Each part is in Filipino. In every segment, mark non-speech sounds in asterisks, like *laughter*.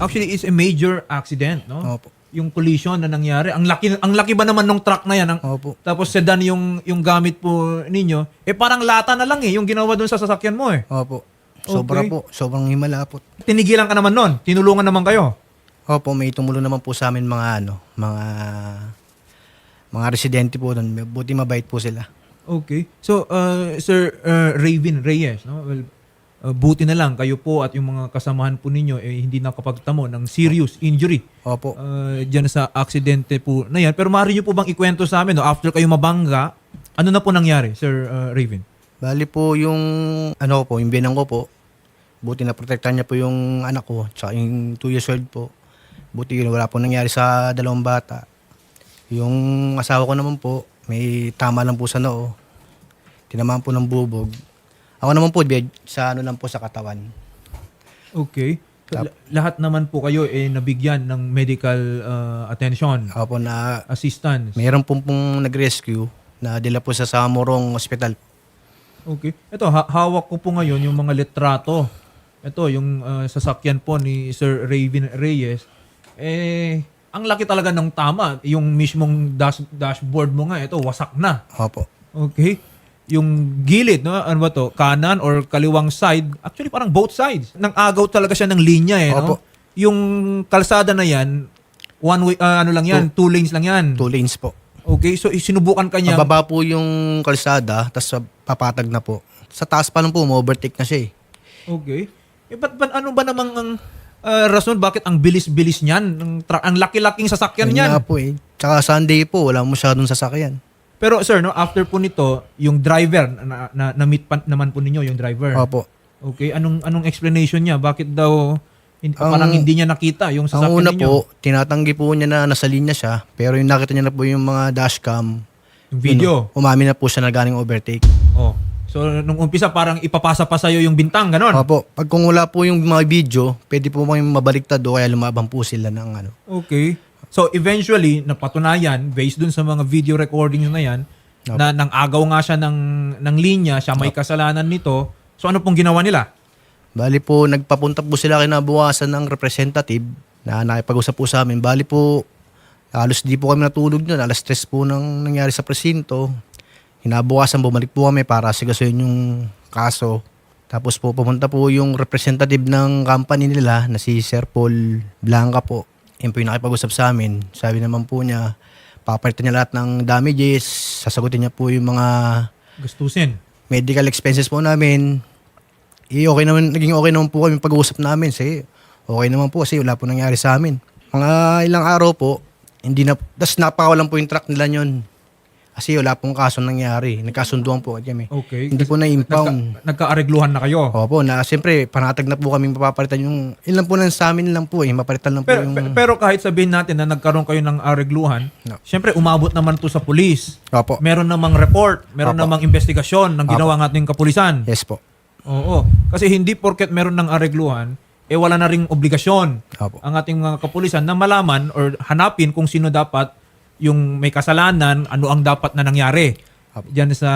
Actually, it's a major accident, no? Opo. Yung collision na nangyari. Ang laki ang laki ba naman nung truck na yan? Ang, Opo. Tapos sedan yung yung gamit po ninyo. Eh parang lata na lang eh yung ginawa doon sa sasakyan mo eh. Opo. Sobra Okay. po. Sobrang himala po. Tinigilan ka naman noon. Tinulungan naman kayo. Opo, may tumulong naman po sa amin mga ano, mga mga residente po doon. Buti mabait po sila. Okay. So, uh, Sir uh, Raven Reyes, no? Well, uh, buti na lang kayo po at yung mga kasamahan po ninyo eh, hindi nakapagtamo ng serious injury Opo. uh, dyan sa aksidente po na yan. Pero maaari nyo po bang ikwento sa amin, no? after kayo mabangga, ano na po nangyari, Sir uh, Raven? Bali po yung ano po, yung binang ko po. Buti na protektahan niya po yung anak ko, tsaka yung 2 years old po. Buti yun, wala po nangyari sa dalawang bata. Yung asawa ko naman po, may tama lang po sa noo. Tinamaan po ng bubog. Ako naman po, sa ano lang po sa katawan. Okay. So, la- lahat naman po kayo eh nabigyan ng medical uh, attention, Ako po na, assistance. mayroon pong, pong nag-rescue na dila po sa Samurong Hospital. Okay. Ito, ha- hawak ko po ngayon yung mga litrato. Ito, yung uh, sasakyan po ni Sir Raven Reyes. Eh, ang laki talaga ng tama. Yung mismong dash, dashboard mo nga, ito, wasak na. Opo. Okay? Yung gilid, no? Ano ba to? Kanan or kaliwang side. Actually, parang both sides. Nang agaw talaga siya ng linya eh, no? Opo. Yung kalsada na yan, one way, ah, ano lang yan, two lanes lang yan. Two lanes po. Okay, so sinubukan kanya. Pababa po yung kalsada, tapos papatag na po. Sa taas pa lang po, ma-overtake na siya eh. Okay. Eh, ba't, ba't ano ba namang ang ah, rason bakit ang bilis-bilis niyan? Ang, ang laki-laking sasakyan niyan. nga po eh. Tsaka Sunday po, wala masyadong sasakyan. Pero sir, no, after po nito, yung driver, na, na, na-meet pa, naman po ninyo yung driver. Opo. Okay, anong anong explanation niya? Bakit daw hindi, Ang- parang hindi niya nakita yung Ang sasakyan una ninyo? po, tinatanggi po niya na nasa linya siya, pero yung nakita niya na po yung mga dashcam, yung video. yun, umamin na po siya na galing overtake. Oh. So nung umpisa parang ipapasa pa sa'yo yung bintang, ganon. Opo, pag kung wala po yung mga video, pwede po kayong mabaliktad o kaya lumaban po sila ng ano. Okay. So eventually, napatunayan, based dun sa mga video recordings na yan, Opo. na nang agaw nga siya ng, ng linya, siya may kasalanan nito. So ano pong ginawa nila? Bali po, nagpapunta po sila kinabukasan ng representative na nakipag-usap po sa amin. Bali po, halos di po kami natulog nun. Alas stress po nang nangyari sa presinto. Hinabukasan, bumalik po kami para sigasuhin yung kaso. Tapos po, pumunta po yung representative ng company nila na si Sir Paul Blanca po. Yun po yung nakipag-usap sa amin. Sabi naman po niya, papalitan niya lahat ng damages, sasagutin niya po yung mga Gastusin. medical expenses po namin, eh, okay naman, naging okay naman po kami pag-uusap namin. Kasi okay naman po kasi wala po nangyari sa amin. Mga ilang araw po, hindi na, tas napakawalan po yung truck nila yun. Kasi wala pong kaso nangyari. Nagkasunduan po kami. Okay. Hindi po na-impound. Nagka, nagka-aregluhan na kayo. Opo, na siyempre, panatag na po kami mapapalitan yung, ilan po lang sa amin lang po eh, mapalitan lang po Pero, yung, pe- pero kahit sabihin natin na nagkaroon kayo ng aregluhan, No. syempre umabot naman to sa pulis. Opo, Meron namang report, meron Opo. namang investigasyon ng ginawa ng ating kapulisan. yes po. Oo. Kasi hindi porket meron ng aregluhan, eh wala na ring obligasyon Opo. ang ating mga kapulisan na malaman or hanapin kung sino dapat yung may kasalanan, ano ang dapat na nangyari diyan sa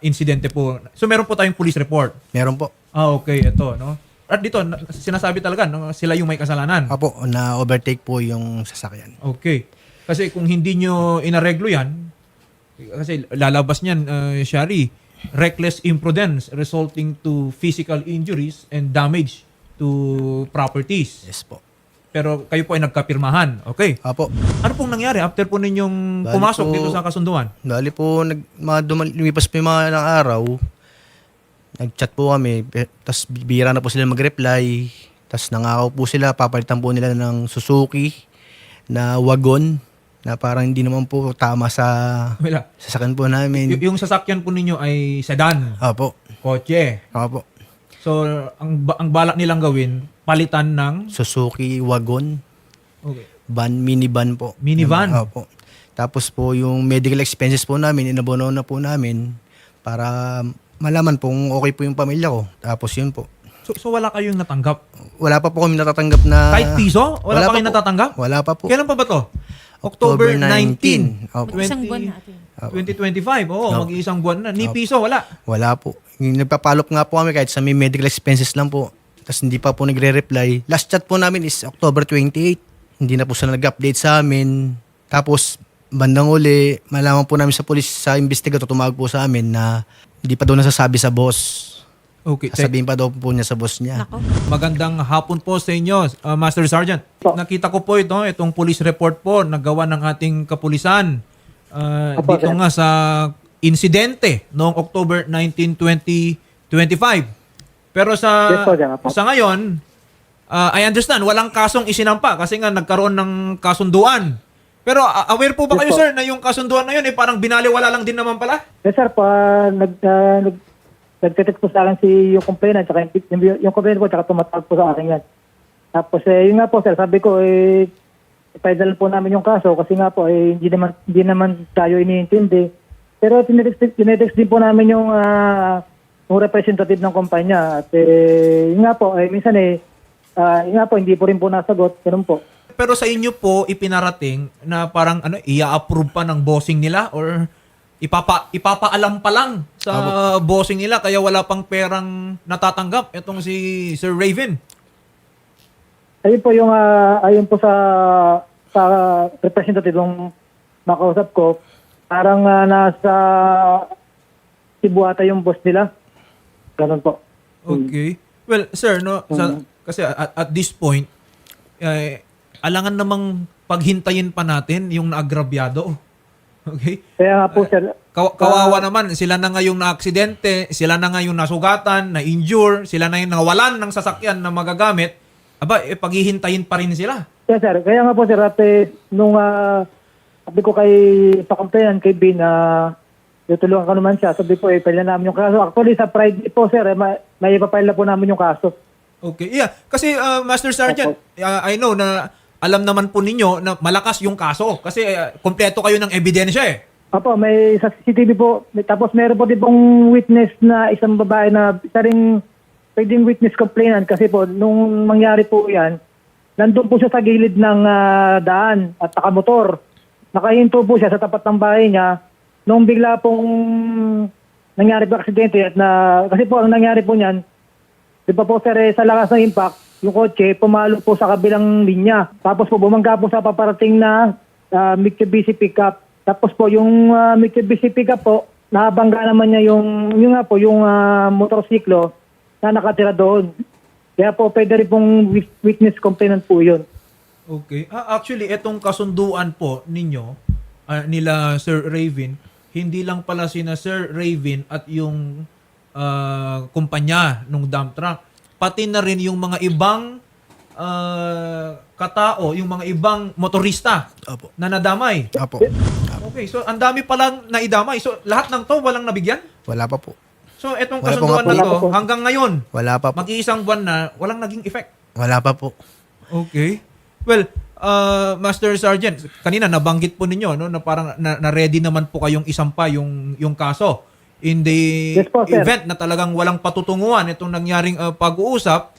insidente po. So meron po tayong police report. Meron po. Ah, okay, ito, no? At dito, na- sinasabi talaga, no, sila yung may kasalanan. Opo, na overtake po yung sasakyan. Okay. Kasi kung hindi nyo inareglo yan, kasi lalabas niyan, uh, Shari, reckless imprudence resulting to physical injuries and damage to properties. Yes po. Pero kayo po ay nagkapirmahan. Okay. Opo. Ano pong nangyari after po ninyong Bali pumasok po- dito sa kasunduan? Dali po, nag, mga dumal, lumipas po yung mga ilang araw. Nag-chat po kami. Tapos bira na po sila mag-reply. Tapos nangako po sila, papalitan po nila ng Suzuki na wagon na parang hindi naman po tama sa Wala. sasakyan po Y- namin. yung sasakyan po ninyo ay sedan, Opo. kotse. Opo. So, ang, ba- ang balak nilang gawin, palitan ng Suzuki wagon. okay. Van, minivan po. Minivan? Opo. Tapos po yung medical expenses po namin, inabono na po namin para malaman po kung okay po yung pamilya ko. Tapos yun po. So, so wala kayong natanggap? Wala pa po kami natatanggap na... Kahit piso? Wala, Wala pa pa kayong po. natatanggap? Wala pa po. Kailan pa ba to? October October 19. 19. Opo. Mag-isang buwan natin. 2025. Oo, Opo. mag-iisang buwan na. Ni piso, wala. Wala po. Nagpapalop nga po kami kahit sa may medical expenses lang po. Tapos hindi pa po nagre-reply. Last chat po namin is October 28. Hindi na po sila nag-update sa amin. Tapos, bandang uli, malaman po namin sa polis, sa investigator, tumawag po sa amin na hindi pa daw nasasabi sa boss. Okay. Thank- Sasabihin pa daw po niya sa boss niya. Nako. Magandang hapon po sa inyo, uh, Master Sergeant. Po. Nakita ko po ito, itong police report po na gawa ng ating kapulisan uh, Opo, dito sir. nga sa insidente noong October 19, 2025. Pero sa Yes po, sa ngayon, uh, I understand, walang kasong isinampa kasi nga nagkaroon ng kasunduan. Pero uh, aware po ba Yes kayo po. sir na yung kasunduan na yun eh parang binaliwala lang din naman pala? Yes sir, pa, nag, uh, nag, nagtitext po sa akin si yung complainant, tsaka yung, yung, yung complainant po, tsaka tumatawag po sa akin yan. Tapos eh, yun nga po sir, sabi ko eh, ipaidal po namin yung kaso kasi nga po eh, hindi naman, hindi naman tayo iniintindi. Pero tinetext, tinetext din po namin yung, ah, yung representative ng kumpanya. At eh, yun nga po, eh, minsan eh, ah, yun nga po, hindi po rin po nasagot. Ganun po. Pero sa inyo po ipinarating na parang ano i-approve pa ng bossing nila or ipapa ipapaalam pa lang sa bossing nila kaya wala pang perang natatanggap itong si Sir Raven. Ayun po yung ah, ayun po sa sa representative ng nakausap ko, parang ah, nasa Cebu ata yung boss nila. Ganun po. Okay. Well, sir, no, sa, kasi at, at this point eh, alangan namang paghintayin pa natin yung naagrabyado. *laughs* Okay? Kaya nga po sir, Kaw- kawawa naman, sila na nga yung na-aksidente, sila na nga yung nasugatan, na-injure, sila na yung nawalan ng sasakyan na magagamit. Aba, eh, paghihintayin pa rin sila. kaya sir, kaya nga po sir, at eh, nung ah, sabi ko kay pa-complainant kay Bin na tutulungan ko naman siya, sabi ko eh, pwede na namin yung kaso. Actually sa Friday po sir, eh, may, may ipapile na po namin yung kaso. Okay. Yeah, kasi uh, Master Sergeant, uh, I know na alam naman po ninyo na malakas yung kaso kasi uh, kompleto kayo ng ebidensya eh. Opo, may sa CCTV po. May- Tapos meron po din pong witness na isang babae na isa rin pwedeng witness complainant kasi po nung mangyari po yan, nandun po siya sa gilid ng ah, daan at nakamotor. Nakahinto po siya sa tapat ng bahay niya nung bigla pong nangyari po aksidente at na kasi po ang nangyari po niyan Di ba po sir, eh, sa lakas ng impact, yung kotse pumalo po sa kabilang linya. Tapos po bumangga po sa paparating na ah, Mitsubishi pickup. Tapos po yung ah, Mitsubishi pickup po, nahabangga naman niya yung, yung nga po, yung ah, motorsiklo na nakatira doon. Kaya po pwede rin pong wit- witness complainant po yun. Okay. Ah, actually, itong kasunduan po ninyo, ah, nila Sir Raven, hindi lang pala sina Sir Raven at yung ah, kumpanya ng dump truck. Pati na rin yung mga ibang ah, katao, yung mga ibang motorista Opo. na nadamay. Opo. Okay, so ang dami palang naidamay. So lahat ng to walang nabigyan? Wala pa po. So itong Wala pa kasunduan nga na po. to, hanggang ngayon, Wala pa po. mag-iisang buwan na, walang naging effect. Wala pa po. Okay. Well, uh, Master Sergeant, kanina nabanggit po ninyo no na parang na, na ready naman po kayong isampa yung yung kaso in the Yes po, sir. event na talagang walang patutunguhan itong nangyaring uh, pag-uusap.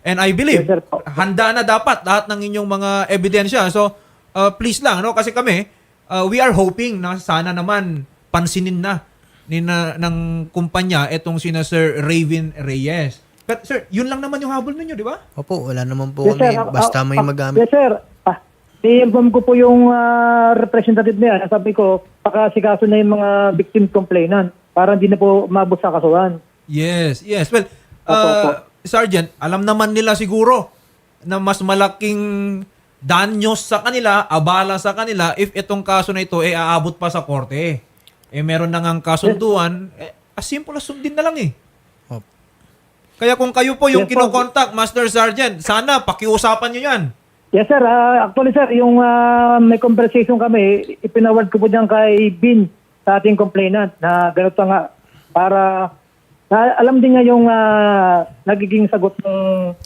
And I believe Yes, sir po. handa na dapat lahat ng inyong mga ebidensya. So, uh, please lang no kasi kami uh, we are hoping na sana naman pansinin na ni na, ng kumpanya itong sina Sir Raven Reyes. But sir, yun lang naman yung habol ninyo, di ba? Opo, wala naman po kami. Ah, Basta may ah, magamit. Yes sir. Ah, i-inform ko po yung ah, representative niya. Sabi ko, pakasikaso na yung mga victim complainant para hindi na po mabot sa kasuhan. Yes, yes. Well, Opo, uh, opo. Sergeant, alam naman nila siguro na mas malaking danyos sa kanila, abala sa kanila if itong kaso na ito ay aabot pa sa korte. Eh meron na ngang kasunduan, eh, as simple as sundin na lang eh. Kaya kung kayo po yung Yes, kinokontak, Master Sergeant, sana pakiusapan nyo yan. Yes sir, Ah, actually sir, yung ah, may conversation kami, ipinaward ko po dyan kay Bin sa ating complainant na ganito nga para na, alam din niya yung ah, nagiging sagot ng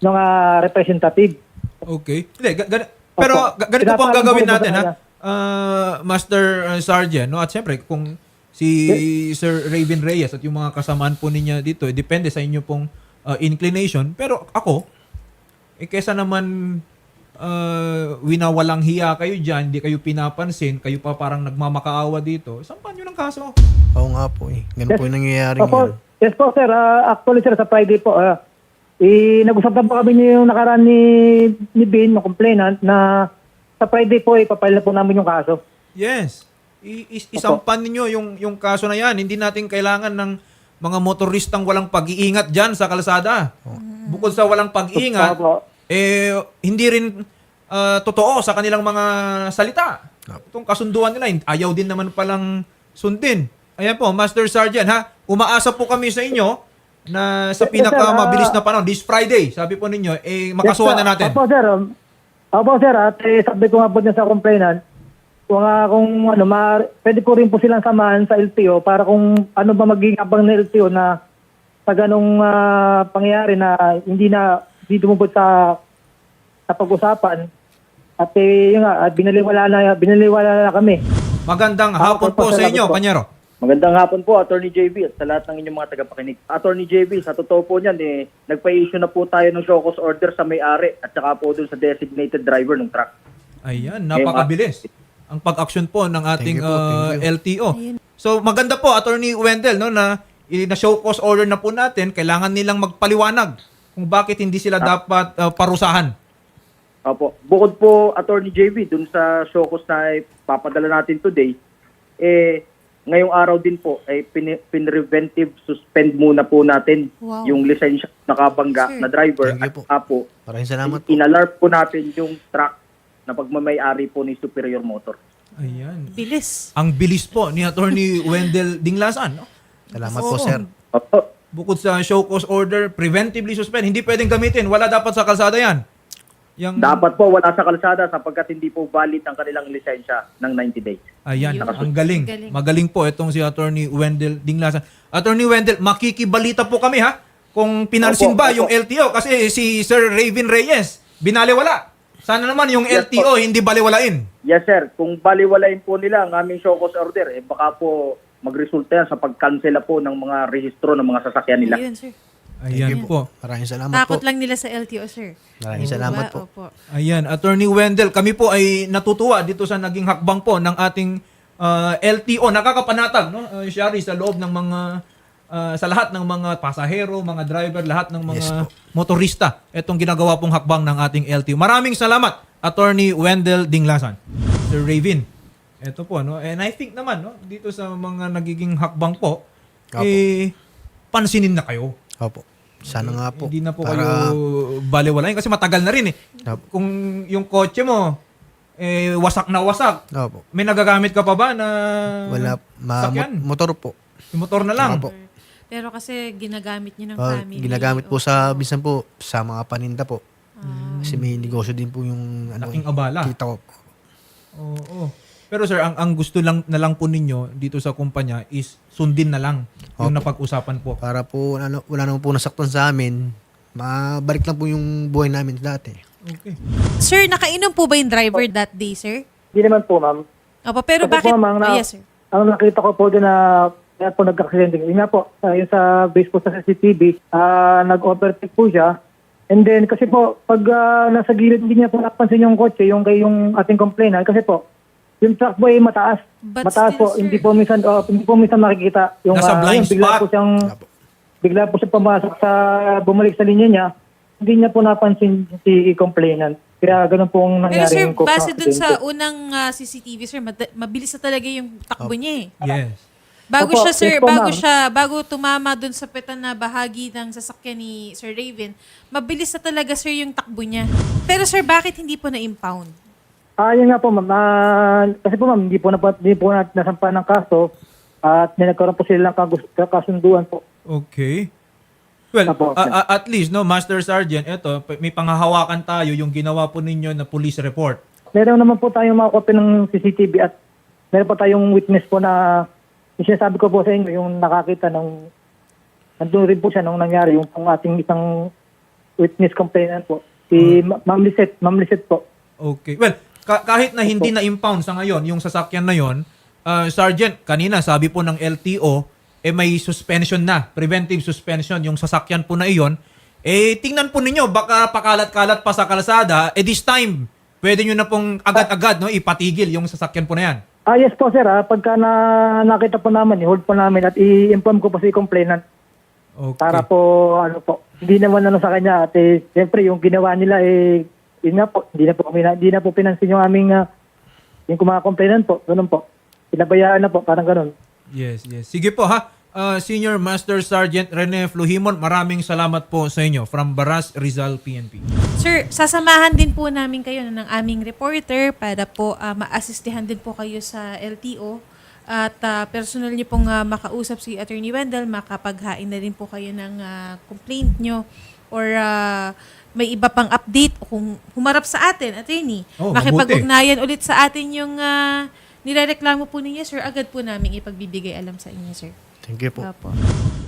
ng ah, representative. Okay. Hindi, ga- gani- pero Opo. ga- ganito po ang gagawin natin ha. Ah, Master uh, Sergeant, no? At siyempre kung si Sir Raven Reyes at yung mga kasamaan po niya dito, eh, depende sa inyo pong uh, inclination. Pero ako, eh, kesa naman uh, winawalang hiya kayo dyan, hindi kayo pinapansin, kayo pa parang nagmamakaawa dito, sampan nyo ng kaso. Oo nga po eh. Ganun po yung nangyayari Opo, ngayon. yes po sir, Ah, actually sir sa Friday po, ah, Eh, nag-usap na po kami niyo yung nakaraan ni, ni Bin, ng complainant, na sa Friday po, ipapile na po namin yung kaso. Yes. Is- isampan ninyo yung, yung kaso na yan. Hindi natin kailangan ng mga motoristang walang pag-iingat dyan sa kalsada. Bukod sa walang pag-iingat, Opo. eh, hindi rin ah, totoo sa kanilang mga salita. Itong kasunduan nila, hin- ayaw din naman palang sundin. Ayan po, Master Sergeant, ha? Umaasa po kami sa inyo na sa Yes, sir, pinakamabilis ah, na panahon, this Friday, sabi po ninyo, eh, makasuhan Yes, na natin. Opo, sir. Um, Opo, sir. At eh, sabi ko nga po niya sa complainant, kung, ah, kung ano, ma, pwede ko rin po silang samahan sa LTO para kung ano ba magiging abang ng LTO na sa ganong ah, pangyayari na hindi na hindi dumubot sa sa pag-usapan. At eh, yun nga, at binaliwala na, binaliwala na kami. Magandang Ah, hapon opo, po sa inyo, po. Kanyero. Magandang hapon po, Attorney JB, at sa lahat ng inyong mga tagapakinig. Attorney JB, sa totoo po niyan, eh, nagpa-issue na po tayo ng show cause order sa may-ari at saka po dun sa designated driver ng truck. Ayan, napakabilis. Ang pag-action po ng ating Thank you po, uh, thank you. LTO. So maganda po Attorney Wendell no na na show cause order na po natin, kailangan nilang magpaliwanag kung bakit hindi sila dapat uh, parusahan. Opo. Bukod po, Attorney JB, dun sa show cause na papadala natin today, eh, ngayong araw din po, ay pin- pinreventive suspend muna po natin Wow. yung lisensya nakabangga Sir. na driver Thank you at po. po, Maraming salamat po. inalarm po natin yung truck na pagmamayari po ni Superior Motor. Ayan. Bilis. Ang bilis po ni Attorney Wendell Dinglasan, no? Salamat Oo. po, sir. Opo. Bukod sa show cause order, preventively suspend, hindi pwedeng gamitin. Wala dapat sa kalsada 'yan. Yang Dapat po wala sa kalsada sapagkat hindi po valid ang kanilang lisensya ng 90 days. Ayan, Yun. ang galing. Galing. Magaling po itong si Attorney Wendell Dinglasan. Attorney Wendell, makikibalita po kami ha kung pinansin Opo, ba opo. yung LTO kasi si Sir Raven Reyes binaliwala. Sana naman yung Yes, LTO hindi baliwalain. Yes sir, kung baliwalain po nila ang aming show cause order, eh baka po magresulta yan sa pagkansela po ng mga rehistro ng mga sasakyan nila. Ayun, sir. Ayan po. Maraming salamat Takot po. lang nila sa LTO, sir. Maraming Diba? salamat po. Opo. Ayan, Attorney Wendell, kami po ay natutuwa dito sa naging hakbang po ng ating uh, LTO. Nakakapanatag, no? Uh, Shari, sa loob ng mga, uh, sa lahat ng mga pasahero, mga driver, lahat ng mga Yes po. motorista. Itong ginagawa pong hakbang ng ating LTO. Maraming salamat, Attorney Wendell Dinglasan. Sir Raven, ito po, no? And I think naman, no? Dito sa mga nagiging hakbang po, Opo. eh, pansinin na kayo. Opo. Sana nga po. Hindi na po Para- kayo baliwalain kasi matagal na rin eh. Opo. Kung yung kotse mo eh wasak na wasak, Opo. may nagagamit ka pa ba na Wala. Ma- sakyan? mo- motor po. Yung motor na lang. Opo. Pero kasi ginagamit niyo ng Ah, family. ginagamit po Opo. sa, minsan po, sa mga paninda po. Ah. Kasi may negosyo din po yung ano, Laking abala. kita ko. Oo. Pero sir, ang ang gusto lang na lang po ninyo dito sa kumpanya is sundin na lang yung Opo. napag-usapan po. Para po, ano, wala naman po nasaktan sa amin. Mabalik lang po yung buhay namin dati. Okay. Sir, nakainom po ba yung driver that day, sir? Hindi naman po, ma'am. Opo, pero Kasi bakit? po, ma'am, na- Oh, yes, sir. Ang nakita ko po doon na kaya po nagka-accident. Yun nga po, uh, yung sa base po sa CCTV, ah, nag-overtake po siya. And then, kasi po, pag ah, nasa gilid, hindi niya po napansin yung kotse, yung kay yung ating complainant. Kasi po, yung truck po ay mataas. But mataas still, po, sir. hindi po minsan, oh, hindi po minsan makikita. Yung, Nasa ah, blind yung bigla spot. po siyang, bigla po siya pumasok sa, bumalik sa linya niya, hindi niya po napansin si complainant. Kaya ganun pong Pero nangyari sir, yung base dun sa unang ah, CCTV, sir, mad- mabilis na talaga yung takbo niya eh. Yes. Bago Opo, siya, sir, yes po, bago ma'am. siya, bago tumama dun sa petan na bahagi ng sasakyan ni Sir Raven, mabilis na talaga, sir, yung takbo niya. Pero sir, bakit hindi po na-impound? Ah, yun nga po, ma'am. Ah, kasi po, ma'am, hindi po, na, hindi po na, nasampa ng kaso at may nagkaroon po sila ng kagus- kasunduan po. Okay. Well, Apo, a- a- at least no, Master Sergeant, ito may panghahawakan tayo yung ginawa po ninyo na police report. Meron naman po tayong mga kopya ng CCTV at meron pa tayong witness po na yung sinasabi ko po sa inyo, yung nakakita ng nandun rin po siya nung nangyari, yung pong ating isang witness complainant po. Si Ma- Ma'am Lisette, Ma'am Lisette po. Okay. Well, ka- kahit na hindi na impound sa ngayon yung sasakyan na yon, uh, Sergeant, kanina sabi po ng LTO, eh may suspension na, preventive suspension yung sasakyan po na iyon. Eh tingnan po ninyo baka pakalat-kalat pa sa kalsada, eh this time pwede nyo na pong agad-agad no ipatigil yung sasakyan po na yan. Ah, yes po sir, ah, pagka na, nakita po namin, i-hold po namin at i-inform ko po si complainant Okay. para po, ano po, hindi naman ano sa kanya at eh, siyempre yung ginawa nila eh yun nga po, hindi na po kami na, hindi na po pinansin yung aming ah, yung mga complainant po, ganun po. Pinabayaan na po, parang ganun. Yes, yes. Sige po ha. Uh, Senior Master Sergeant Rene Fluhimon, maraming salamat po sa inyo from Baras Rizal PNP. Sir, sasamahan din po namin kayo ng aming reporter para po ah, maasistihan din po kayo sa LTO at ah, personal niyo pong ah, makausap si Attorney Wendell, makapaghain na rin po kayo ng ah, complaint nyo or ah, may iba pang update o kung humarap sa atin, attorney, Oh, makipag-ugnayan ulit sa atin yung uh, nirereklamo po ninyo, sir, agad po namin ipagbibigay alam sa inyo, sir. Thank you po. Opo.